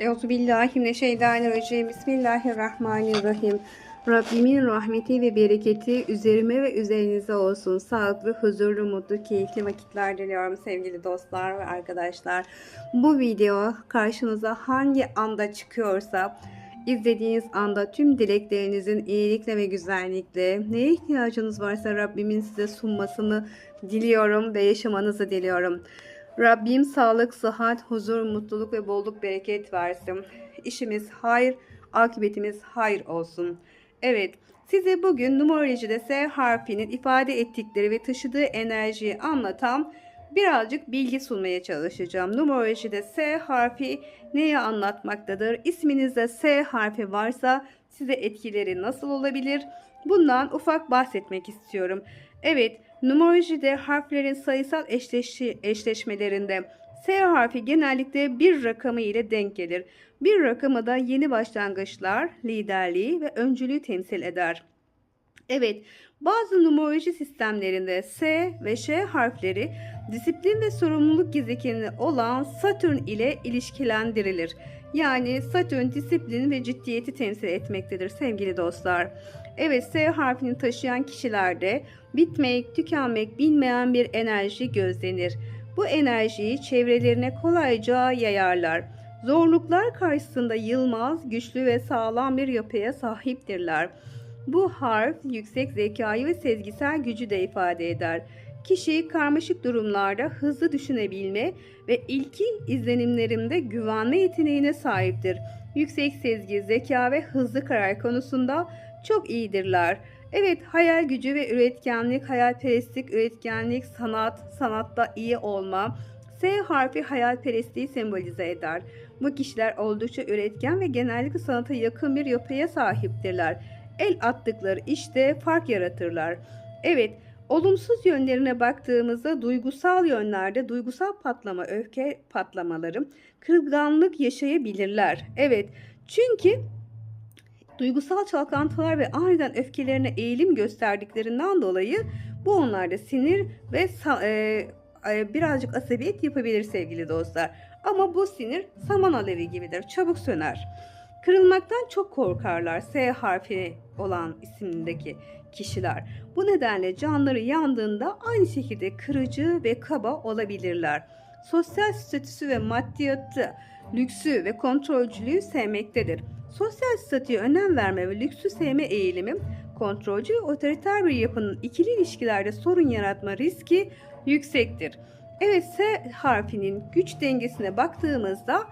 Euzubillahimineşşeytanirracim. Bismillahirrahmanirrahim. Rabbimin rahmeti ve bereketi üzerime ve üzerinize olsun. Sağlıklı, huzurlu, mutlu, keyifli vakitler diliyorum sevgili dostlar ve arkadaşlar. Bu video karşınıza hangi anda çıkıyorsa izlediğiniz anda tüm dileklerinizin iyilikle ve güzellikle neye ihtiyacınız varsa Rabbimin size sunmasını diliyorum ve yaşamanızı diliyorum. Rabbim sağlık, sıhhat, huzur, mutluluk ve bolluk bereket versin. İşimiz hayır, akıbetimiz hayır olsun. Evet, size bugün numerolojide S harfinin ifade ettikleri ve taşıdığı enerjiyi anlatan birazcık bilgi sunmaya çalışacağım. Numerolojide S harfi neyi anlatmaktadır? İsminizde S harfi varsa size etkileri nasıl olabilir? Bundan ufak bahsetmek istiyorum. Evet, numerolojide harflerin sayısal eşleşi, eşleşmelerinde S harfi genellikle bir rakamı ile denk gelir. Bir rakamı da yeni başlangıçlar, liderliği ve öncülüğü temsil eder. Evet, bazı numeroloji sistemlerinde S ve Ş harfleri disiplin ve sorumluluk gezegeni olan Satürn ile ilişkilendirilir. Yani Satürn disiplin ve ciddiyeti temsil etmektedir sevgili dostlar. Evet S harfini taşıyan kişilerde bitmek, tükenmek bilmeyen bir enerji gözlenir. Bu enerjiyi çevrelerine kolayca yayarlar. Zorluklar karşısında yılmaz, güçlü ve sağlam bir yapıya sahiptirler. Bu harf yüksek zekayı ve sezgisel gücü de ifade eder. Kişi karmaşık durumlarda hızlı düşünebilme ve ilki izlenimlerinde güvenme yeteneğine sahiptir. Yüksek sezgi, zeka ve hızlı karar konusunda çok iyidirler. Evet, hayal gücü ve üretkenlik, hayalperestlik, üretkenlik, sanat, sanatta iyi olma. S harfi hayalperestliği sembolize eder. Bu kişiler oldukça üretken ve genellikle sanata yakın bir yapıya sahiptirler. El attıkları işte fark yaratırlar. Evet, olumsuz yönlerine baktığımızda duygusal yönlerde duygusal patlama, öfke patlamaları, kırılganlık yaşayabilirler. Evet, çünkü duygusal çalkantılar ve aniden öfkelerine eğilim gösterdiklerinden dolayı bu onlarda sinir ve e, e, birazcık asabiyet yapabilir sevgili dostlar. Ama bu sinir saman alevi gibidir, çabuk söner. Kırılmaktan çok korkarlar S harfi olan isimdeki kişiler. Bu nedenle canları yandığında aynı şekilde kırıcı ve kaba olabilirler. Sosyal statüsü ve maddiyatı, lüksü ve kontrolcülüğü sevmektedir. Sosyal statüye önem verme ve lüksü sevme eğilimi kontrolcü ve otoriter bir yapının ikili ilişkilerde sorun yaratma riski yüksektir. Evet S harfinin güç dengesine baktığımızda